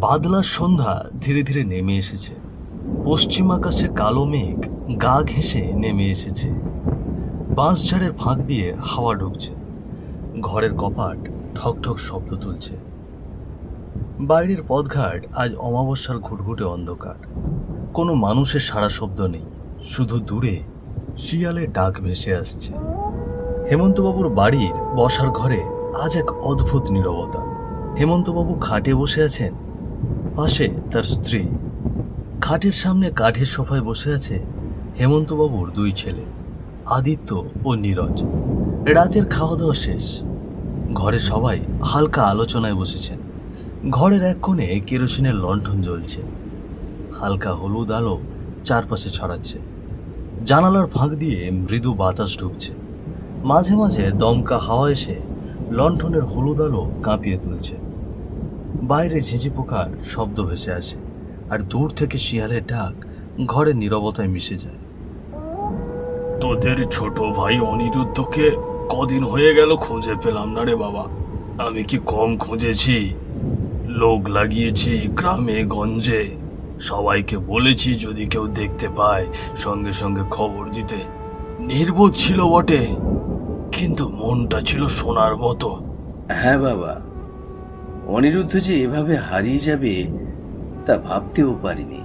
বাদলার সন্ধ্যা ধীরে ধীরে নেমে এসেছে। পশ্চিম আকাশে কালো মেঘ গা ঘেঁষে নেমে এসেছে। বাঁশঝাড়ের ফাঁক দিয়ে হাওয়া ঢুকছে। ঘরের কপাট ঠক ঠক শব্দ তুলছে। বাইরের পথঘাট আজ অমাবস্যার ঘুটঘুটে অন্ধকার। কোনো মানুষের সারা শব্দ নেই। শুধু দূরে শিয়ালের ডাক ভেসে আসছে। হেমন্তবাবুর বাড়ির বসার ঘরে আজ এক অদ্ভুত নীরবতা। হেমন্তবাবু খাটে বসে আছেন পাশে তার স্ত্রী। খাটের সামনে কাঠের সোফায় বসে আছে হেমন্তবাবুর দুই ছেলে, আদিত্য ও নীরজ। রাতের খাওয়া দাওয়া শেষ। ঘরে সবাই হালকা আলোচনায় বসেছেন। ঘরের এক কোণে কেরোসিনের লণ্ঠন জ্বলছে। হালকা হলুদ আলো চারপাশে ছড়াচ্ছে। জানালার ফাঁক দিয়ে মৃদু বাতাস ঢুকছে। মাঝে মাঝে দমকা হাওয়া এসে লণ্ঠনের হলুদ আলো কাঁপিয়ে তুলছে। বাইরে ঝিঝি পোকার শব্দ ভেসে আসে আর দূর থেকে শিয়ালের ডাক ঘরে নীরবতায় মিশে যায়। তোদের ছোট ভাই অনিরুদ্ধকে কদিন হয়ে গেল খুঁজে পেলাম না রে বাবা। আমি কি কম খুঁজেছি? লোক লাগিয়েছি গ্রামে গঞ্জে। সবাইকে বলেছি যদি কেউ দেখতে পায় সঙ্গে সঙ্গে খবর দিতে। নির্বোধ ছিল বটে কিন্তু মনটা ছিল সোনার মতো। হ্যাঁ বাবা অনিরুদ্ধ যে এভাবে হারিয়ে যাবে তা ভাবতেও পারিনি।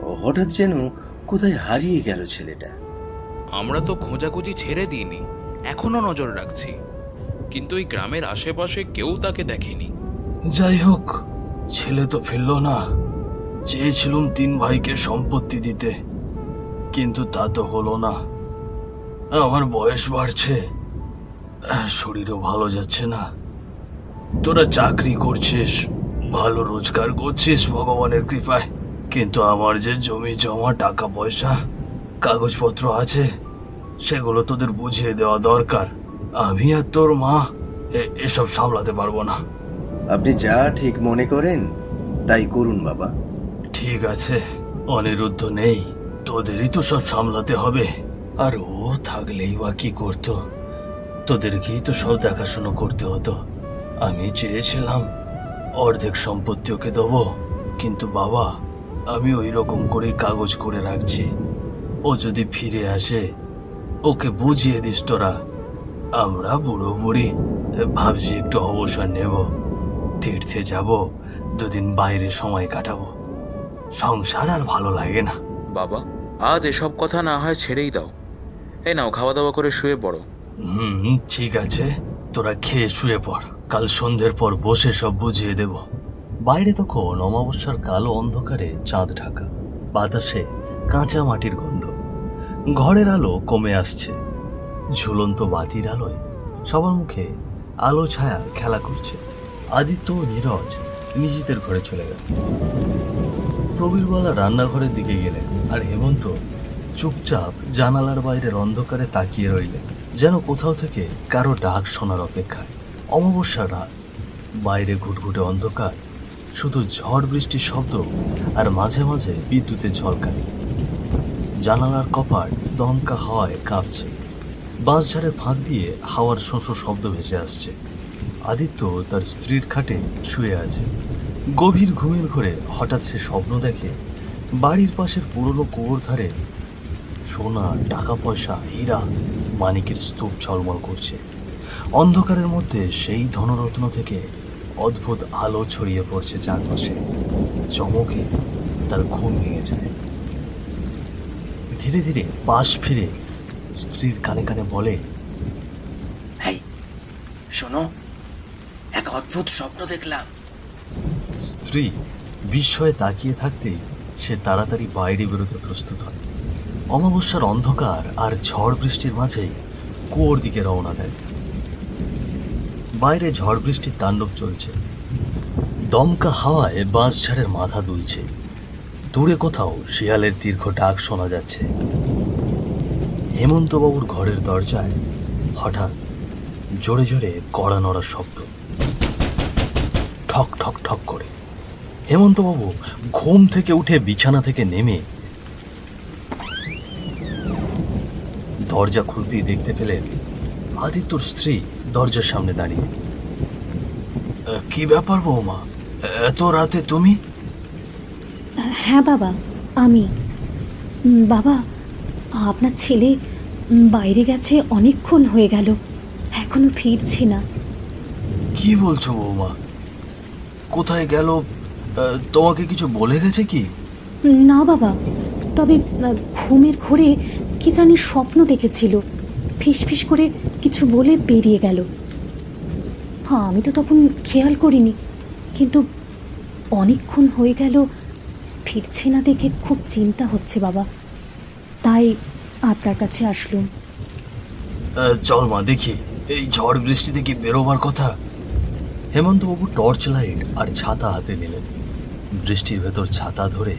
ও হঠাৎ যেন কোথায় হারিয়ে গেল ছেলেটা। আমরা তো খোঁজাখুঁজি ছেড়ে দিইনি এখনও নজর রাখছি। কিন্তু ওই গ্রামের আশেপাশে কেউ তাকে দেখেনি। যাই হোক ছেলে তো ফিরল না। চেয়েছিলুম তিন ভাইকে সম্পত্তি দিতে কিন্তু তা তো হলো না। আমার বয়স বাড়ছে শরীরও ভালো যাচ্ছে না। তোরা চাকরি করছিস ভালো রোজগার করছিস ভগবানের কৃপায় কিন্তু আমার যে জমি জমা টাকা পয়সা কাগজপত্র আছে সেগুলো তোদের বুঝিয়ে দেওয়া দরকার। আমি আর তোর মা এসব সামলাতে পারব না। আপনি যা ঠিক মনে করেন তাই করুন বাবা। ঠিক আছে অনিরুদ্ধ নেই তোদেরই তো সব সামলাতে হবে। আর ও থাকলেই বা কি করতো? তোদেরকেই তো সব দেখাশুনো করতে হতো। আমি চেয়েছিলাম অর্ধেক সম্পত্তি ওকে দেবো কিন্তু বাবা আমি ওই রকম করেই কাগজ করে রাখছি। ও যদি ফিরে আসে ওকে বুঝিয়ে দিস তোরা। আমরা বুড়ো বুড়ি ভাবছি একটু অবসর নেব। তীর্থে যাব দুদিন বাইরে সময় কাটাবো। সংসার আর ভালো লাগে না। বাবা আজ এসব কথা না হয় ছেড়েই দাও। এই নাও খাওয়া দাওয়া করে শুয়ে পড়ো। হুম ঠিক আছে। তোরা খেয়ে শুয়ে পড়। কাল সন্ধ্যের পর বসে সব বুঝিয়ে দেব। বাইরে তখন অমাবস্যার কালো অন্ধকারে চাঁদ ঢাকা, বাতাসে কাঁচা মাটির গন্ধ। ঘরের আলো কমে আসছে। ঝুলন্ত বাতির আলোয় সবার মুখে আলো ছায়া খেলা করছে। আদিত্য নীরজ নিজেদের ঘরে চলে গেল। প্রবীরবালা রান্নাঘরের দিকে গেলেন আর হেমন্ত চুপচাপ জানালার বাইরের অন্ধকারে তাকিয়ে রইলেন, যেন কোথাও থেকে কারও ডাক শোনার অপেক্ষায়। অমাবস্যার রাত বাইরে ঘুটঘুটে অন্ধকার। শুধু ঝড় বৃষ্টির শব্দ আর মাঝে মাঝে বিদ্যুতের ঝলকানি। জানালার কপাট দমকা হাওয়ায় কাঁপছে। বাঁশঝাড়ের ফাঁক দিয়ে হাওয়ার শোঁশো শব্দ ভেসে আসছে। আদিত্য তার স্ত্রীর খাটে শুয়ে আছে। গভীর ঘুমের ঘরে হঠাৎ সে স্বপ্ন দেখে বাড়ির পাশের পুরনো কুয়োর ধারে সোনা, টাকা পয়সা, হীরা, মানিকের স্তূপ ঝলমল করছে। অন্ধকারের মধ্যে সেই ধনরত্ন থেকে অদ্ভুত আলো ছড়িয়ে পড়ছে চারপাশে। চমকে তার ঘুম ভেঙে যায়। ধীরে ধীরে পাশ ফিরে স্ত্রীর কানে কানে বলে শোনো এক অদ্ভুত স্বপ্ন দেখলাম। স্ত্রী বিস্ময়ে তাকিয়ে থাকতে সে তাড়াতাড়ি বাইরে বেরোতে প্রস্তুত হয়। অমাবস্যার অন্ধকার আর ঝড় বৃষ্টির মাঝেই কুয়োর দিকে রওনা দেয়। বাইরে ঝড় বৃষ্টির তাণ্ডব চলছে। দমকা হাওয়ায় বাঁশঝাড়ের মাথা দুলছে। দূরে কোথাও শিয়ালের দীর্ঘ ডাক শোনা যাচ্ছে। হেমন্তবাবুর ঘরের দরজায় হঠাৎ জোরে জোরে কড়া নড়ার শব্দ। ঠক ঠক ঠক করে। হেমন্তবাবু ঘুম থেকে উঠে বিছানা থেকে নেমে দরজা খুলতেই দেখতে পেলেন আদিত্যর স্ত্রী দরজার সামনে দাঁড়িয়ে। কি ব্যাপার বৌমা? এত রাতে তুমি? হ্যাঁ বাবা আমি। বাবা আপনার ছেলে বাইরে গেছে অনেকক্ষণ হয়ে গেল। এখনও ফিরছে না। কি বলছো বৌমা? কোথায় গেল? তোমাকে কিছু বলে গেছে কি? না বাবা তবে ঘুমের ঘোরে কি জানি স্বপ্ন দেখেছিল। ফিস ফিস করে কিছু বলে বেরিয়ে গেল। হ্যাঁ আমি তো তখন খেয়াল করিনি, কিন্তু অনেকক্ষণ হয়ে গেল, ফিরছে না দেখে খুব চিন্তা হচ্ছে বাবা। তাই আপনার কাছে আসলুম। চল মা, দেখি। এই ঝড় বৃষ্টি থেকে বেরোবার কথা? হেমন্তবাবু টর্চ লাইট আর ছাতা হাতে নিলেন। বৃষ্টির ভেতর ছাতা ধরে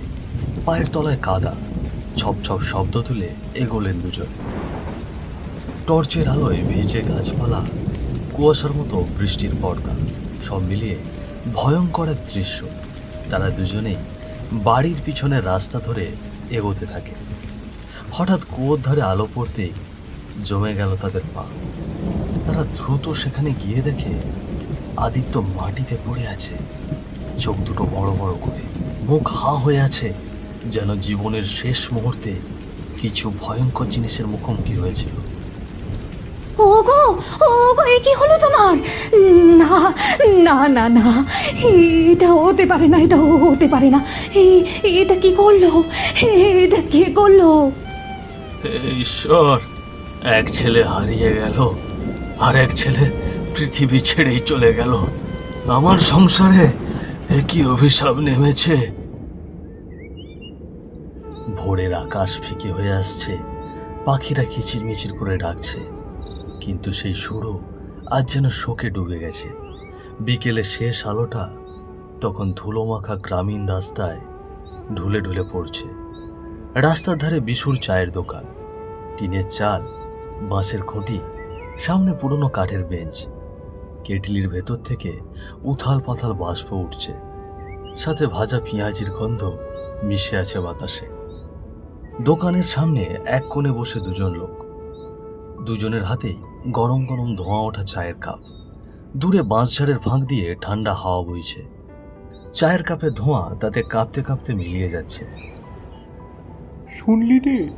পায়ের তলায় কাদা ছপ ছপ শব্দ তুলে এগোলেন দুজন। টর্চের আলোয় ভিজে গাছপালা, কুয়াশার মতো বৃষ্টির পর্দা, সব মিলিয়ে ভয়ঙ্কর এক দৃশ্য। তারা দুজনেই বাড়ির পিছনে রাস্তা ধরে এগোতে থাকে। হঠাৎ কুয়োর ধারে আলো পড়তেই জমে গেল তাদের পা। তারা দ্রুত সেখানে গিয়ে দেখে আদিত্য মাটিতে পড়ে আছে। চোখ দুটো বড় বড় করে। মুখ হা হয়ে আছে, যেন জীবনের শেষ মুহূর্তে কিছু ভয়ঙ্কর জিনিসের মুখোমুখি হয়েছিল। ওগো ওগো, এ কি হলো তোমার? না না না না, এটা হতে পারে না, এটা হতে পারে না। এটা কি করল? এটা কে করল? ঈশ্বর, এক ছেলে হারিয়ে গেল, আর এক ছেলে পৃথিবী ছেড়েই চলে গেল। আমার সংসারে এ কি অভিশাপ নেমেছে। ভোরের আকাশ ফিকে হয়ে আসছে, পাখিরা কিচিরমিচির করে ডাকছে। কিন্তু সেই সুরও আজ যেন শোকে ডুবে গেছে। বিকেলে শেষ আলোটা তখন ধুলোমাখা গ্রামীণ রাস্তায় ঢুলে ঢুলে পড়ছে। রাস্তার ধারে বিশুর চায়ের দোকান, টিনের চাল, বাঁশের খুঁটি, সামনে পুরনো কাঠের বেঞ্চ, কেটলির ভেতর থেকে উথাল পাথাল বাষ্প উঠছে। সাথে ভাজা পেঁয়াজির গন্ধ মিশে আছে বাতাসে। দোকানের সামনে এক কোণে বসে দুজন লোক। দুজনের হাতেই গরম গরম ধোঁয়া ওঠা চায়ের কাপ। দূরে বাঁশঝাড়ের ফাঁক দিয়ে ঠান্ডা হাওয়া বইছে। চায়ের কাপে ধোঁয়া তাতে কাঁপতে কাঁপতে মিলিয়ে যাচ্ছে। শুনলি রে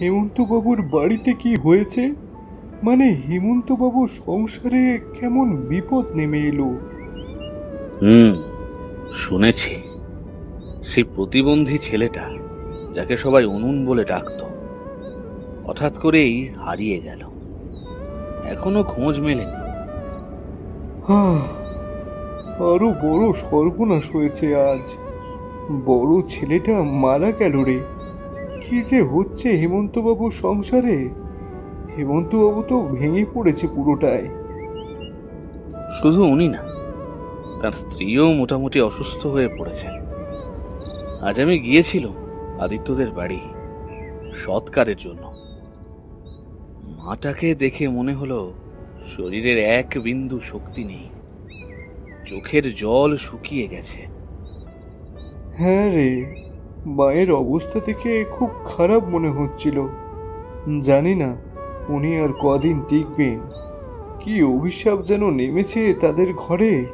হেমন্তবাবুর বাড়িতে কি হয়েছে? মানে হেমন্তবাবুর সংসারে কেমন বিপদ নেমে এলো? হুম শুনেছি। সেই প্রতিবন্ধী ছেলেটা যাকে সবাই উনুন বলে ডাকতো। হঠাৎ করেই হারিয়ে গেল। এখনও খোঁজ মেলেনি। আহ, আরও বড় সর্বনাশ হয়েছে আজ। বড় ছেলেটা মারা গেল রে। কি যে হচ্ছে হেমন্তবাবুর সংসারে? হেমন্তবাবু তো ভেঙে পড়েছে পুরোটাই। শুধু উনি না তার স্ত্রীও মোটামুটি অসুস্থ হয়ে পড়েছেন আজ আমি গিয়েছিলাম আদিত্যদের বাড়ি সৎকারের জন্য। মাটাকে দেখে মনে হলো শরীরের এক বিন্দু শক্তি নেই। চোখের জল শুকিয়ে গেছে। হ্যাঁ রে মায়ের অবস্থা দেখে খুব খারাপ মনে হচ্ছিল। জানি না উনি আর কদিন টিকবেন। কি অভিশাপ যেন নেমেছে তাদের ঘরে।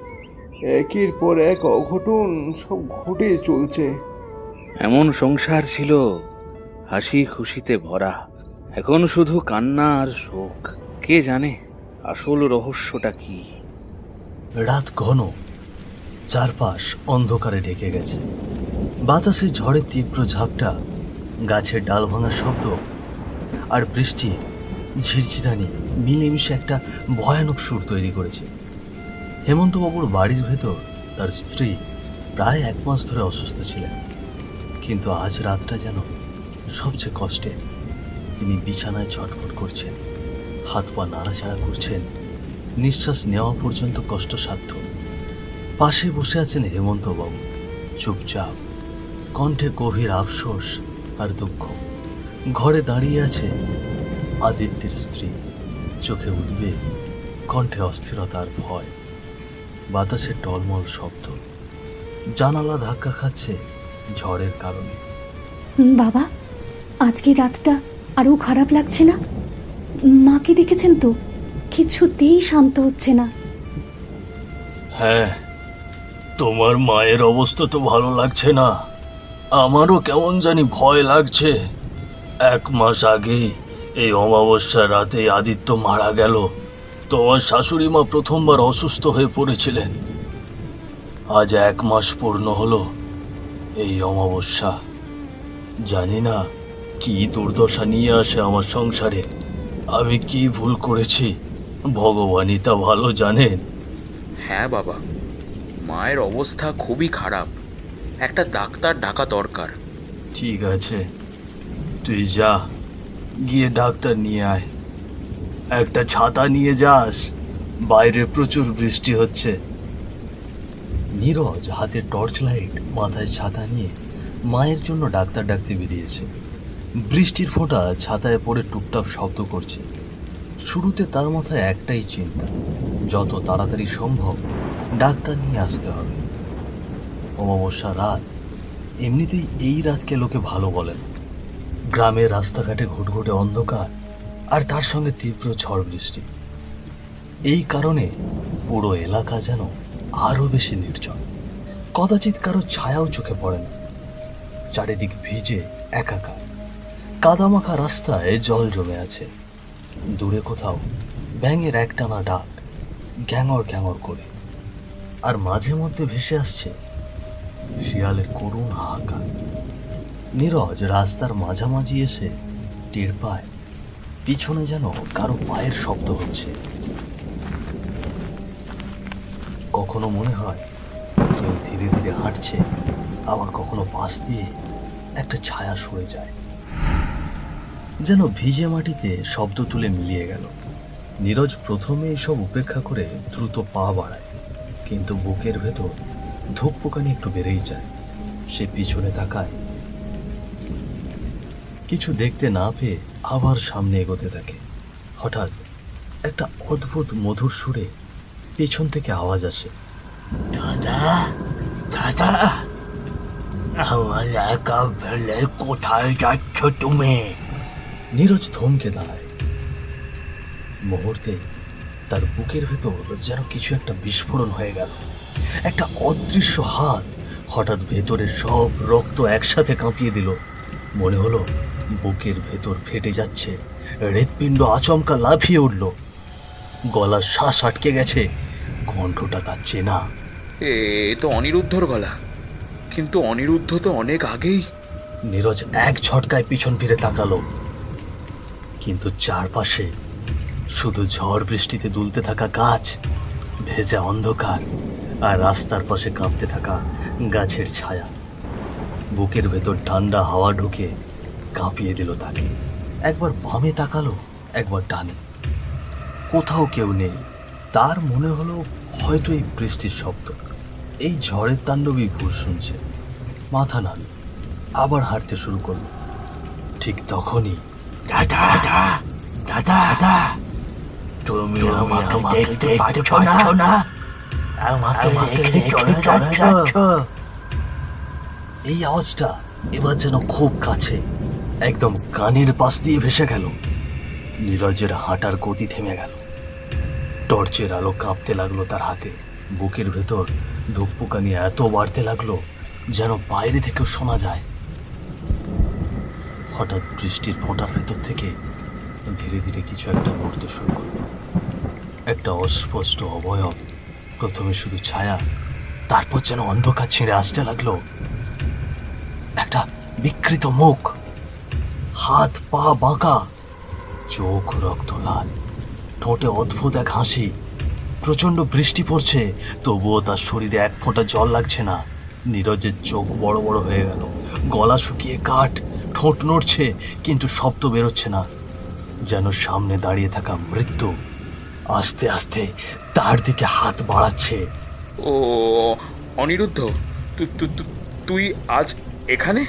একের পর এক অঘটন সব ঘটে চলছে। এমন সংসার ছিল হাসি খুশিতে ভরা। এখন শুধু কান্না আর শোক। কে জানে আসল রহস্যটা কি? রাত ঘন, চারপাশ অন্ধকারে ঢেকে গেছে। বাতাসে ঝড়ের তীব্র ঝাপটা, গাছের ডাল ভাঙার শব্দ আর বৃষ্টি, ঝিরঝিরানি মিলেমিশে একটা ভয়ানক সুর তৈরি করেছে। হেমন্তবাবুর বাড়ির ভেতর তার স্ত্রী প্রায় এক মাস ধরে অসুস্থ ছিলেন। কিন্তু আজ রাতটা যেন সবচেয়ে কষ্টের। তিনি বিছানায় ছটফট করছেন, হাত পা নাড়াচাড়া করছেন, নিঃশ্বাস নেওয়া পর্যন্ত কষ্টসাধ্য। পাশে বসে আছেন হেমন্তবাবু। চুপচাপ, কণ্ঠে গভীর আফসোস আর দুঃখ। ঘরে দাঁড়িয়ে আছে আদিত্যের স্ত্রী। চোখে উঠবে কণ্ঠে অস্থিরতা আর ভয়। বাতাসে টলমল শব্দ। জানালা ধাক্কা খাচ্ছে ঝড়ের কারণে। বাবা, আজকে রাতটা আরও খারাপ লাগছে না? মাকে দেখেছেন তো? কিছুতেই শান্ত হচ্ছে না। হ্যাঁ তোমার মায়ের অবস্থা তো ভালো লাগছে না। আমারও কেমন জানি ভয় লাগছে। এক মাস আগে এই অমাবস্যার রাতে আদিত্য মারা গেল। তোমার শাশুড়ি মা প্রথমবার অসুস্থ হয়ে পড়েছিলেন। আজ এক মাস পূর্ণ হলো এই অমাবস্যা। জানি না কি দুর্দশা নিয়ে আসে আমার সংসারে? আমি কি ভুল করেছি? ভগবানই তা ভালো জানেন। হ্যাঁ বাবা মায়ের অবস্থা খুবই খারাপ। একটা ডাক্তার ডাকা দরকার। ঠিক আছে তুই যা গিয়ে ডাক্তার নিয়ে আয়। একটা ছাতা নিয়ে যাস বাইরে প্রচুর বৃষ্টি হচ্ছে। নীরজ হাতে টর্চ লাইট মাথায় ছাতা নিয়ে মায়ের জন্য ডাক্তার ডাকতে বেরিয়েছে। বৃষ্টির ফোঁটা ছাতায় পড়ে টুপটাপ শব্দ করছে। শুরুতে তার মাথায় একটাই চিন্তা, যত তাড়াতাড়ি সম্ভব ডাক্তার নিয়ে আসতে হবে। অমাবস্যা রাত, এমনিতেই এই রাতকে লোকে ভালো বলেন গ্রামের রাস্তাঘাটে ঘুটঘুটে অন্ধকার আর তার সঙ্গে তীব্র ঝড় বৃষ্টি। এই কারণে পুরো এলাকা যেন আরও বেশি নির্জন। কদাচিৎ কারও ছায়াও চোখে পড়ে না। চারিদিক ভিজে একাকার। কাদামাখা রাস্তায় জল জমে আছে। দূরে কোথাও ব্যাঙের একটানা ডাক, গ্যাঙর গ্যাঙর করে। আর মাঝে মধ্যে ভেসে আসছে শিয়ালের করুণ হাহাকার। নীরজ রাস্তার মাঝামাঝি এসে টের পায়, পিছনে যেন কারও পায়ের শব্দ হচ্ছে। কখনো মনে হয় কেউ ধীরে ধীরে হাঁটছে, আবার কখনো পাশ দিয়ে একটা ছায়া সরে যায়। যেন ভিজে মাটিতে শব্দ তুলে মিলিয়ে গেল। নীরজ প্রথমে সব উপেক্ষা করে দ্রুত পা বাড়ায়, কিন্তু বুকের ভেতর ধূপপোকানি একটু বেড়েই যায়। সে পিছনে তাকায়। কিছু দেখতে না পেয়ে আবার সামনে এগোতে থাকে। হঠাৎ একটা অদ্ভুত মধুর সুরে পেছন থেকে আওয়াজ আসে। দাদা দাদা, আমার একা কোথায় যাচ্ছ তুমি? নীরজ থমকে দাঁড়ায়। মুহূর্তে তার বুকের ভেতর যেন কিছু একটা বিস্ফোরণ হয়ে গেল। একটা অদৃশ্য হাত হঠাৎ ভেতরে সব রক্ত একসাথে কাঁপিয়ে দিল। মনে হলো বুকের ভেতর ফেটে যাচ্ছে হৃৎপিণ্ড আচমকা লাফিয়ে উঠল। গলার শ্বাস আটকে গেছে কণ্ঠটা তার চেনা। এ এ তো অনিরুদ্ধর গলা। কিন্তু অনিরুদ্ধ তো অনেক আগেই। নীরজ এক ঝটকায় পিছন ফিরে তাকালো। কিন্তু চারপাশে শুধু ঝড় বৃষ্টিতে দুলতে থাকা গাছ, ভেজা অন্ধকার আর রাস্তার পাশে কাঁপতে থাকা গাছের ছায়া। বুকের ভেতর ঠান্ডা হাওয়া ঢুকে কাঁপিয়ে দিল তাকে। একবার বামে তাকালো, একবার ডানে। কোথাও কেউ নেই। তার মনে হলো হয়তো এই বৃষ্টির শব্দ। এই ঝড়ের তাণ্ডবই ভুল শুনছে। মাথা নাড়ল, আবার হাঁটতে শুরু করল। ঠিক তখনই দাদা দাদা দাদা দাদা তুমি আমাকে দেখতে পাচ্ছ না? আমাকে রেখে চলে যাচ্ছ? এই আওয়াজটা এবার যেন খুব কাছে একদম কানের পাশ দিয়ে ভেসে গেল। নীরজের হাঁটার গতি থেমে গেল। টর্চের আলো কাঁপতে লাগল তার হাতে। বুকের ভেতর ধূপপোকানি এত বাড়তে লাগল যেন বাইরে থেকেও শোনা যায়। হঠাৎ বৃষ্টির ফোঁটার ভেতর থেকে ধীরে ধীরে কিছু একটা নড়তে শুরু করল। একটা অস্পষ্ট অবয়ব, প্রথমে শুধু ছায়া, তারপর যেন অন্ধকার ছিঁড়ে আসতে লাগল। একটা বিকৃত মুখ, হাত, পা, বাঁকা, চোখ রক্ত লাল, ঠোঁটে অদ্ভুত এক হাসি, প্রচণ্ড বৃষ্টি পড়ছে, তবুও তার শরীরে এক ফোঁটা জল লাগছে না। নীরজের চোখ বড় বড় হয়ে গেল, গলা শুকিয়ে কাঠ ঠোঁট নড়ছে কিন্তু শব্দ বেরোচ্ছে না। যেন সামনে দাঁড়িয়ে থাকা মৃত্যু আস্তে আস্তে তার দিকে হাত বাড়াচ্ছে। ও অনিরুদ্ধ তুই আজ এখানে?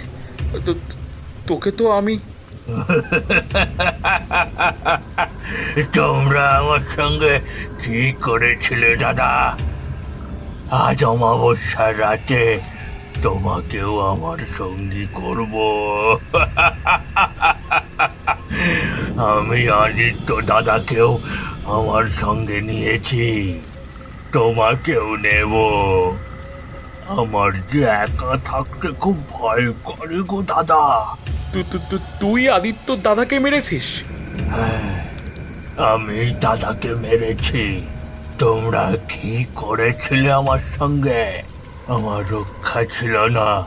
তোকে তো আমি তোমরা আমার সঙ্গে কি করেছিলে দাদা? আজ অমাবস্যার রাতে তোমাকেও আমার সঙ্গী করব। আমি আদিত্য দাদাকেও আমার সঙ্গে নিয়েছি। তোমাকেও নেব। আমার যে একা থাকতে খুব ভয় করে গো দাদা। তুই আদিত্য দাদাকে মেরেছিস? হ্যাঁ আমি দাদাকে মেরেছি। তোমরা কি করেছিলে আমার সঙ্গে? আমার রক্ষা ছিল না।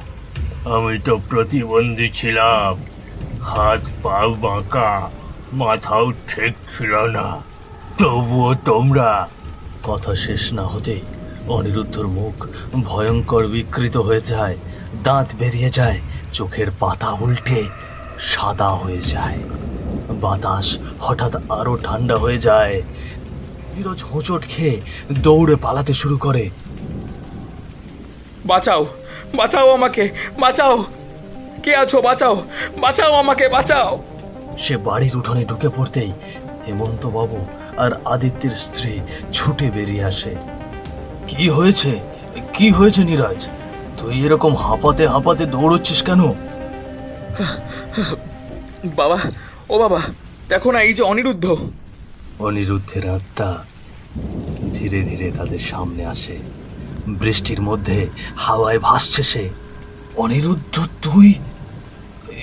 আমি তো প্রতিবন্ধী ছিলাম। হাত পা বাঁকা, মাথাও ঠিক ছিল না। তবুও তোমরা, কথা শেষ না হতেই অনিরুদ্ধর মুখ ভয়ঙ্কর বিকৃত হয়ে যায়, দাঁত বেরিয়ে যায়, চোখের পাতা উল্টে সাদা হয়ে যায়। বাতাস হঠাৎ আরও ঠান্ডা হয়ে যায়। নীরজ হোঁচট খেয়ে দৌড়ে পালাতে শুরু করে। বাঁচাও বাঁচাও আমাকে বাঁচাও। কে আছো বাঁচাও বাঁচাও আমাকে বাঁচাও। সে বাড়ির উঠোনে ঢুকে পড়তেই হেমন্ত বাবু আর আদিত্যের স্ত্রী ছুটে বেরিয়ে আসে। কি হয়েছে? কি হয়েছে নীরজ? তুই এরকম হাঁপাতে হাঁপাতে দৌড়চ্ছিস কেন? বাবা ও বাবা দেখো না এই যে অনিরুদ্ধ। অনিরুদ্ধের আত্মা ধীরে ধীরে তাদের সামনে আসে। বৃষ্টির মধ্যে হাওয়ায় ভাসছে সে। অনিরুদ্ধ তুই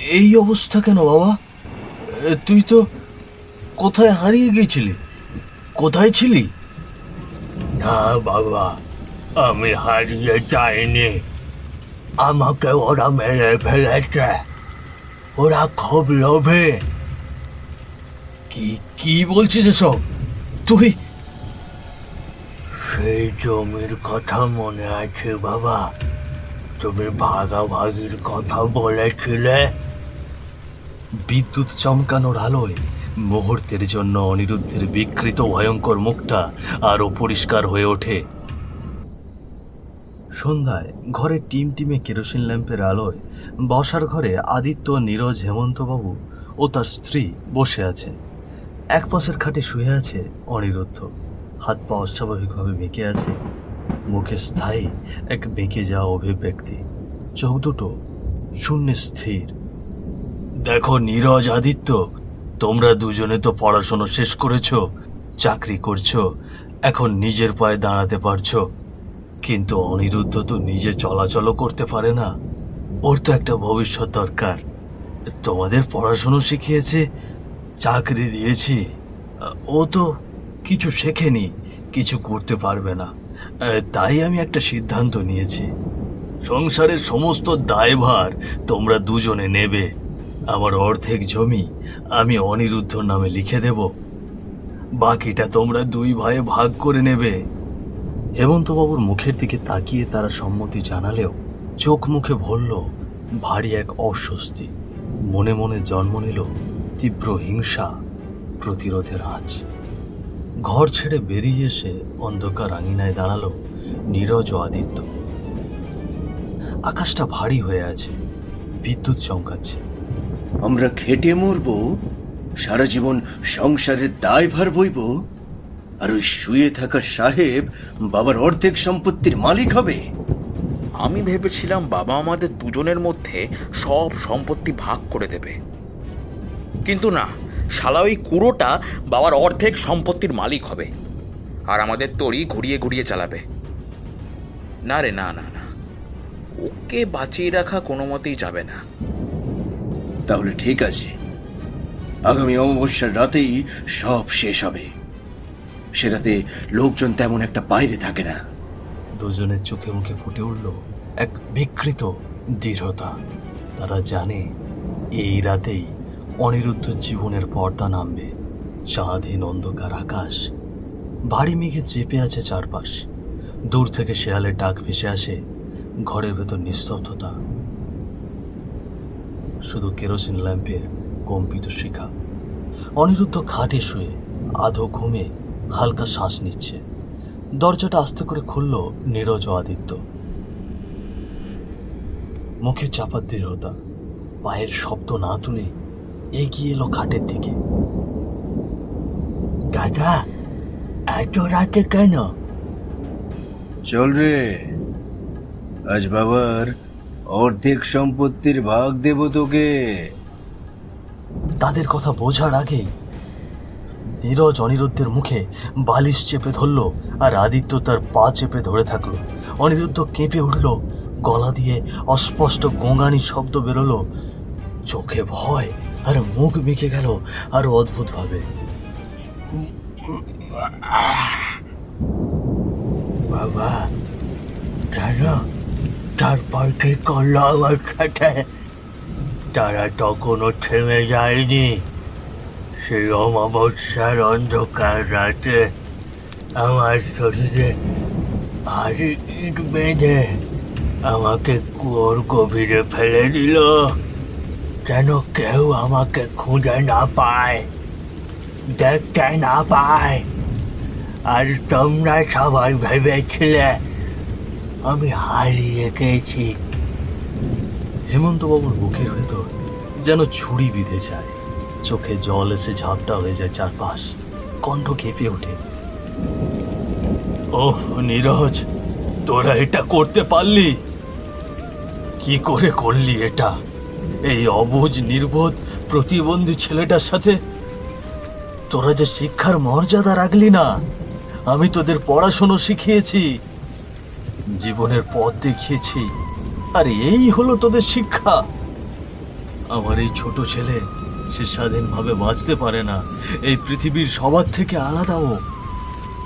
এই অবস্থা কেন বাবা? তুই তো কোথায় হারিয়ে গিয়েছিলি? কোথায় ছিলি? না বাবা আমি হারিয়ে যাইনি। আমাকে ওরা মেরে ফেলেছে। ওরা খুব লোভে। কি কি বলছিস এসব? তুই সেই জমির কথা মনে আছে বাবা। তুমি ভাগাভাগির কথা বলেছিলে। বিদ্যুৎ চমকানোর আলোয় মুহূর্তের জন্য অনিরুদ্ধের বিকৃত ভয়ঙ্কর মুখটা আরও পরিষ্কার হয়ে ওঠে। সন্ধ্যায় ঘরে টিম টিমে কেরোসিন ল্যাম্পের আলোয় বসার ঘরে আদিত্য, নীরজ, হেমন্তবাবু ও তার স্ত্রী বসে আছেন। এক পাশের খাটে শুয়ে আছে অনিরুদ্ধ। হাত পা অস্বাভাবিকভাবে বেঁকে আছে। মুখে স্থায়ী এক বেঁকে যাওয়া অভিব্যক্তি। চোখ দুটো শূন্যে স্থির। দেখো নীরজ আদিত্য, তোমরা দুজনে তো পড়াশোনা শেষ করেছ, চাকরি করছ, এখন নিজের পায়ে দাঁড়াতে পারছ। কিন্তু অনিরুদ্ধ তো নিজে চলাচলও করতে পারে না। ওর তো একটা ভবিষ্যৎ দরকার। তোমাদের পড়াশুনো শিখিয়েছে, চাকরি দিয়েছি। ও তো কিছু শেখেনি, কিছু করতে পারবে না। তাই আমি একটা সিদ্ধান্ত নিয়েছি। সংসারের সমস্ত দায়ভার তোমরা দুজনে নেবে। আমার অর্ধেক জমি আমি অনিরুদ্ধ নামে লিখে দেব। বাকিটা তোমরা দুই ভাইয়ে ভাগ করে নেবে। হেমন্তবাবুর মুখের দিকে তাকিয়ে তারা সম্মতি জানালেও চোখ মুখে ভরল ভারী এক অস্বস্তি। মনে মনে জন্ম নিল তীব্র হিংসা, প্রতিরোধের আঁচ। ঘর ছেড়ে বেরিয়ে এসে অন্ধকার আঙিনায় দাঁড়াল নীরজ ও আদিত্য। আকাশটা ভারী হয়ে আছে বিদ্যুৎ চমকাচ্ছে। আমরা খেটে মরবো সারা জীবন সংসারের দায়ভার বইব আর ওই শুয়ে থাকা সাহেব বাবার অর্ধেক সম্পত্তির মালিক হবে। আমি ভেবেছিলাম বাবা আমাদের দুজনের মধ্যে সব সম্পত্তি ভাগ করে দেবে। কিন্তু না শালা ওই কুড়োটা বাবার অর্ধেক সম্পত্তির মালিক হবে। আর আমাদের তরি ঘুরিয়ে ঘুরিয়ে চালাবে। না রে না না না। ওকে বাঁচিয়ে রাখা কোনো মতেই যাবে না। তাহলে ঠিক আছে। আগামী অমাবস্যার রাতেই সব শেষ হবে। সে রাতে লোকজন তেমন একটা বাইরে থাকে না। দুজনের চোখে মুখে ফুটে উঠল এক বিকৃত দৃঢ়তা। তারা জানে এই রাতেই অনিরুদ্ধ জীবনের পর্দা নামবে। চাঁদহীন অন্ধকার আকাশ। ভারী মেঘে চেপে আছে চারপাশ। দূর থেকে শেয়ালের ডাক ভেসে আসে ঘরের ভেতর নিস্তব্ধতা। শুধু কেরোসিন ল্যাম্পের কম্পিত শিখা। অনিরুদ্ধ খাটে শুয়ে আধো ঘুমে হালকা শ্বাস নিচ্ছে। দরজাটা আস্তে করে খুলল নীরজ ও আদিত্য। মুখে চাপার দৃঢ়তা, পায়ের শব্দ না তুলে এগিয়ে এলো খাটের দিকে। দাদা এত রাতে কেন? চল রে। আজ বাবার অর্ধেক সম্পত্তির ভাগ দেব তোকে। তাদের কথা বোঝার আগে নীরজ অনিরুদ্ধের মুখে বালিশ চেপে ধরল আর আদিত্য তার পা চেপে ধরে থাকল। অনিরুদ্ধ কেঁপে উঠল গলা দিয়ে অস্পষ্ট গোঙানি শব্দ বেরোলো। চোখে ভয় আর মুখ মেখে গেল, আরও অদ্ভুতভাবে বাবা কেন তারপর কি করল আমার সাথে তারা তখনও থেমে যায়নি। সেই অমাবস্যার অন্ধকার রাতে আমার শরীরে ভারী ইট বেঁধে আমাকে কুয়োর গভীরে ফেলে দিল। যেন কেউ আমাকে খুঁজে না পায়, দেখতে না পায়। আর তোমরা সবাই ভেবেছিলে আমি হারিয়ে গেছি। হেমন্তবাবুর বুকের ভেতর যেন ছুরি বিঁধে যায়। চোখে জল এসে ঝাপটা হয়ে যায় চারপাশ, কণ্ঠ কেঁপে ওঠে। ওহ, নীরজ, তোরা এটা করতে পারলি? কি করে করলি এটা? এই অবুজ, নির্বোধ, প্রতিবন্ধী ছেলেটার সাথে তোরা যে শিক্ষার মর্যাদা রাখলি না, আমি তোদের পড়াশোনা শিখিয়েছি, জীবনের পথ দেখিয়েছি, আর এই হলো তোদের শিক্ষা। আমার এই ছোট ছেলে সে স্বাধীনভাবে বাঁচতে পারে না। এই পৃথিবীর সবার থেকে আলাদাও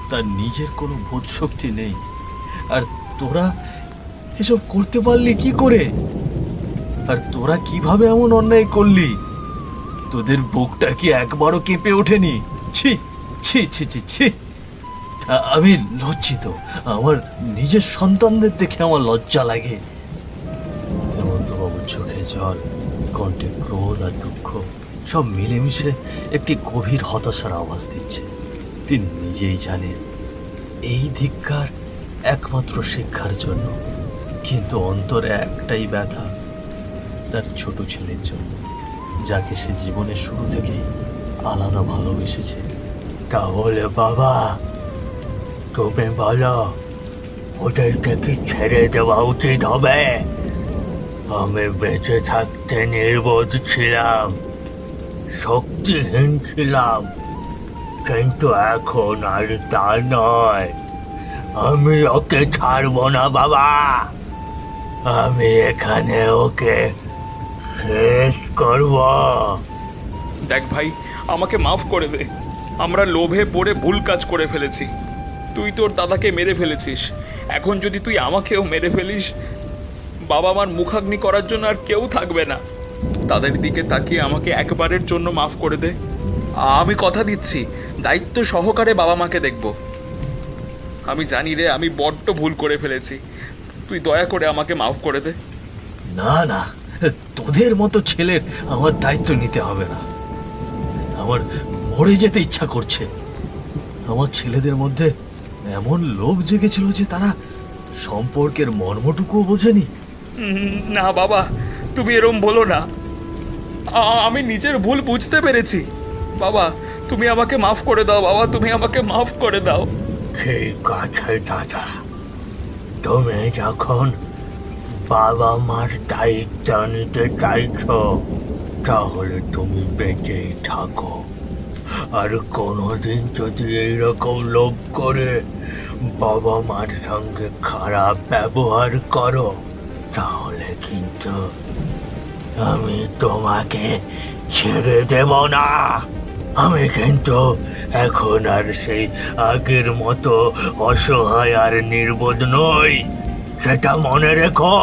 তার নিজের কোনো বোধ শক্তি নেই। আর তোরা এসব করতে পারলি কি করে? আর তোরা কীভাবে এমন অন্যায় করলি? তোদের বুকটা কি একবারও কেঁপে ওঠেনি? ছি ছি ছি ছি ছি। আমি লজ্জিত। আমার নিজের সন্তানদের দেখে আমার লজ্জা লাগে। হেমন্তবাবুর চোখে জল, কণ্ঠে ক্রোধ আর দুঃখ, সব মিলেমিশে একটি গভীর হতাশার আওয়াজ দিচ্ছে। তিনি নিজেই জানেন, এই ধিক্কার একমাত্র শিক্ষার জন্য। কিন্তু অন্তরে একটাই ব্যথা তার ছোট ছেলের জন্য, যাকে সে জীবনের শুরু থেকেই আলাদা ভালোবেসেছে। তাহলে বাবা, তুমি বলো, ওদেরকে কি ছেড়ে দেওয়া উচিত হবে? আমি বেঁচে থাকতে নির্বোধ ছিলাম, শক্তিহীন ছিলাম, কিন্তু এখন আর তা নয়। আমি ওকে ছাড়বো না, বাবা। আমি এখানে ওকে শেষ করব। দেখ ভাই আমাকে মাফ করে দে। আমরা লোভে পড়ে ভুল কাজ করে ফেলেছি। তুই তোর দাদাকে মেরে ফেলেছিস। এখন যদি তুই আমাকেও মেরে ফেলিস বাবা মার মুখাগ্নি করার জন্য আর কেউ থাকবে না। তাদের দিকে তাকিয়ে আমাকে একবারের জন্য মাফ করে দে। আমি কথা দিচ্ছি দায়িত্ব সহকারে বাবা মাকে দেখব। আমি জানি রে আমি বড্ড ভুল করে ফেলেছি। তুই দয়া করে আমাকে মাফ করে দে। না না। তোদের মতো ছেলের আমার দায়িত্ব নিতে হবে না। আমার মরে যেতে ইচ্ছা করছে। আমার ছেলেদের মধ্যে এমন লোভ জেগেছিল যে তারা সম্পর্কের মর্মটুকুও বোঝেনি। না বাবা তুমি এরম বলো না। আমি নিজের ভুল বুঝতে পেরেছি। বাবা তুমি আমাকে মাফ করে দাও বাবা তুমি আমাকে মাফ করে দাও। ঠিক আছে দাদা তুমি যখন বাবা মার দায়িত্ব নিতে চাইছ, তাহলে তুমি বেঁচেই থাকো। আর কোনোদিন যদি এইরকম লোভ করে বাবা মার সঙ্গে খারাপ ব্যবহার করো, তাহলে কিন্তু আমি তোমাকে ছেড়ে দেব না। আমি কিন্তু এখন আর সেই আগের মতো অসহায় আর নির্বোধ নই। সেটা মনে রেখো।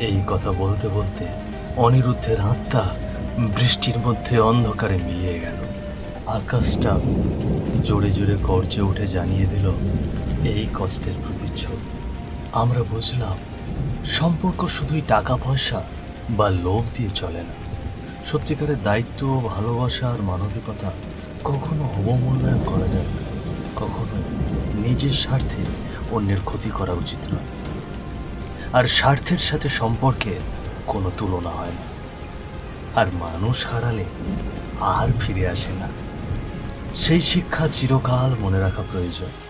এই কথা বলতে বলতে অনিরুদ্ধের আত্মা বৃষ্টির মধ্যে অন্ধকারে মিলিয়ে গেল। আকাশটা জোরে জোরে গর্জে উঠে জানিয়ে দিল, এই কষ্টের প্রতিচ্ছবি আমরা বুঝলাম, সম্পর্ক শুধুই টাকা পয়সা বা লোভ দিয়ে চলে না। সত্যিকারের দায়িত্ব ভালোবাসা আর মানবিকতা কখনো অবমূল্যায়ন করা যায় না। কখনো নিজের স্বার্থে অন্যের ক্ষতি করা উচিত নয়। আর স্বার্থের সাথে সম্পর্কের কোনো তুলনা হয় না। আর মানুষ হারালে আর ফিরে আসে না। সেই শিক্ষা চিরকাল মনে রাখা প্রয়োজন।